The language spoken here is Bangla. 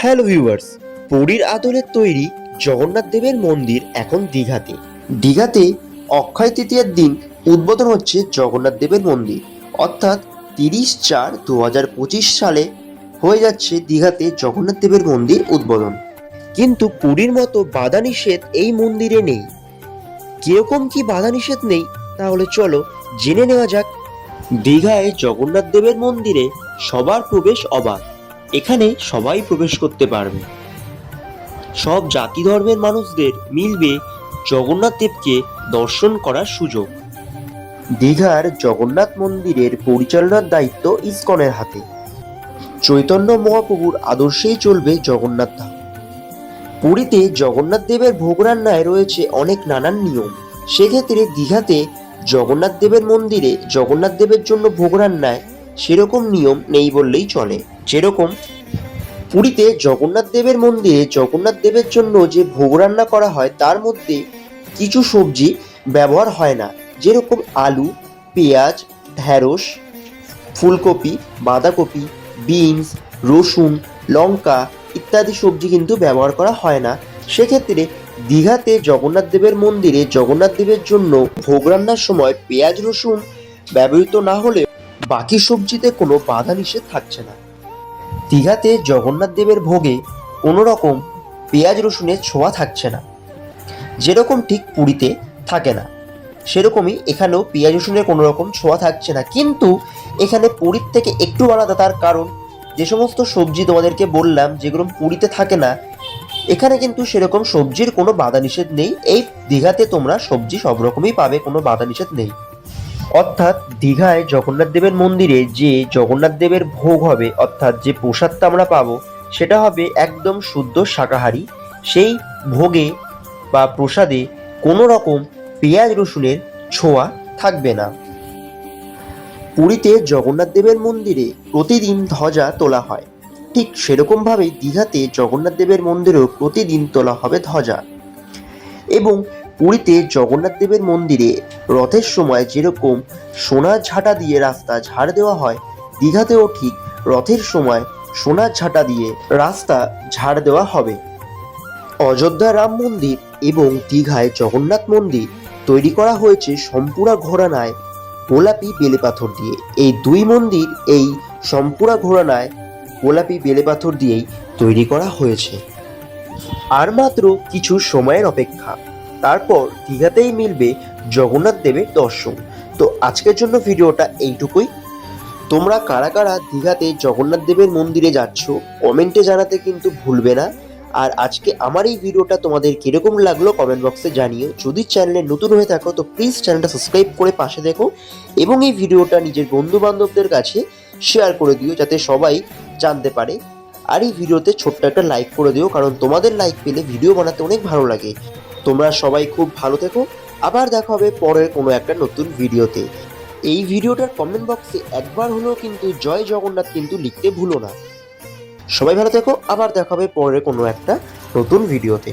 হ্যালো ভিউয়ার্স, পুরীর আদলে তৈরি জগন্নাথ দেবের মন্দির এখন দীঘাতে। দীঘাতে অক্ষয় তৃতীয়ার দিন উদ্বোধন হচ্ছে জগন্নাথ দেবের মন্দির। অর্থাৎ তিরিশ চার দু সালে হয়ে যাচ্ছে দীঘাতে জগন্নাথ দেবের মন্দির উদ্বোধন। কিন্তু পুরীর মতো বাধা নিষেধ এই মন্দিরে নেই। কীরকম কি বাধা নিষেধ নেই, তাহলে চলো জেনে নেওয়া যাক। দীঘায় জগন্নাথ দেবের মন্দিরে সবার প্রবেশ অবাধ এখানে সবাই প্রবেশ করতে পারবে। সব জাতি ধর্মের মানুষদের মিলবে জগন্নাথ দেবকে দর্শন করার সুযোগ। দীঘার জগন্নাথ মন্দিরের পরিচালনার দায়িত্ব ইসকনের হাতে। চৈতন্য মহাপ্রভুর আদর্শেই চলবে জগন্নাথ ধাম। পুরীতে জগন্নাথ দেবের ভোগ রান্নায় রয়েছে অনেক নানান নিয়ম। সেক্ষেত্রে দীঘাতে জগন্নাথ দেবের মন্দিরে জগন্নাথ দেবের জন্য ভোগ রান্নায় সেরকম নিয়ম নেই বললেই চলে। যেরকম পুরীতে জগন্নাথ দেবের মন্দিরে জগন্নাথ দেবের জন্য যে ভোগ রান্না করা হয়, তার মধ্যে কিছু সবজি ব্যবহার হয় না। যেরকম আলু, পেঁয়াজ, ঢ্যাঁড়স, ফুলকপি, বাঁধাকপি, বিনস, রসুন, লঙ্কা ইত্যাদি সবজি কিন্তু ব্যবহার করা হয় না। সেক্ষেত্রে দীঘাতে জগন্নাথ দেবের মন্দিরে জগন্নাথ দেবের জন্য ভোগ রান্নার সময় পেঁয়াজ, রসুন ব্যবহৃত না হলে বাকি সবজিতে কোনো বাধা নিষেধ থাকছে না। দীঘাতে জগন্নাথ দেবের ভোগে কোনো রকম পেঁয়াজ রসুনের ছোঁয়া থাকছে না। যেরকম ঠিক পুরীতে থাকে না, সেরকমই এখানেও পেঁয়াজ রসুনের কোনো রকম ছোঁয়া থাকছে না। কিন্তু এখানে পুরীর থেকে একটু আলাদা তার কারণ, যে সমস্ত সবজি তোমাদেরকে বললাম যেগুলো পুরীতে থাকে না, এখানে কিন্তু সেরকম সবজির কোনো বাধা নিষেধ নেই। এই দীঘাতে তোমরা সবজি সব রকমই পাবে, কোনো বাধা নিষেধ নেই। অর্থাৎ দীঘায় জগন্নাথ দেবের মন্দিরে যে জগন্নাথ দেবের ভোগ হবে, অর্থাৎ যে প্রসাদটা আমরা পাবো, সেটা হবে একদম শুদ্ধ শাকাহারী। সেই ভোগে বা প্রসাদে কোনো রকম পেঁয়াজ রসুনের ছোঁয়া থাকবে না। পুরীতে জগন্নাথ দেবের মন্দিরে প্রতিদিন ধ্বজা তোলা হয়। ঠিক সেরকমভাবেই দীঘাতে জগন্নাথ দেবের মন্দিরেও প্রতিদিন তোলা হবে ধ্বজা। এবং পুরীতে জগন্নাথ দেবের মন্দিরে রথের সময় যেরকম সোনার ঝাঁটা দিয়ে রাস্তা ঝাড় দেওয়া হয়, দীঘাতেও ঠিক রথের সময় সোনার ঝাঁটা দিয়ে রাস্তা ঝাড় দেওয়া হবে। অযোধ্যা রাম মন্দির এবং দীঘায় জগন্নাথ মন্দির তৈরি করা হয়েছে সম্পূর্ণ ঘোরানায় গোলাপি বেলে পাথর দিয়ে। এই দুই মন্দির এই সম্পূর্ণ ঘোরানায় গোলাপি বেলে পাথর দিয়েই তৈরি করা হয়েছে। আর মাত্র কিছু সময়ের অপেক্ষা। তারপর দীঘাতেই মিলবে জগন্নাথ দেবের দর্শন। তো আজকের জন্য ভিডিওটা এইটুকুই। তোমরা কারা কারা দীঘাতে জগন্নাথ দেবের মন্দিরে যাচ্ছ, কমেন্টে জানাতে কিন্তু ভুলবে না। আর আজকে আমার এই ভিডিওটা তোমাদের কীরকম লাগল কমেন্ট বক্সে জানিও। যদি চ্যানেলে নতুন হয়ে থাকো, তো প্লিজ চ্যানেলটা সাবস্ক্রাইব করে পাশে দেখো এবং এই ভিডিওটা নিজের বন্ধু বান্ধবদের কাছে শেয়ার করে দিও, যাতে সবাই জানতে পারে। আর এই ভিডিওতে ছোট্ট একটা লাইক করে দিও, কারণ তোমাদের লাইক পেলে ভিডিও বানাতে অনেক ভালো লাগে। তোমরা সবাই খুব ভালো থেকো। আবার দেখা হবে পরের কোনো একটা নতুন ভিডিওতে। এই ভিডিওটার কমেন্ট বক্সে একবার হলেও কিন্তু জয় জগন্নাথ কিন্তু লিখতে ভুলো না। সবাই ভালো থেকো, আবার দেখা হবে পরের কোনো একটা নতুন ভিডিওতে।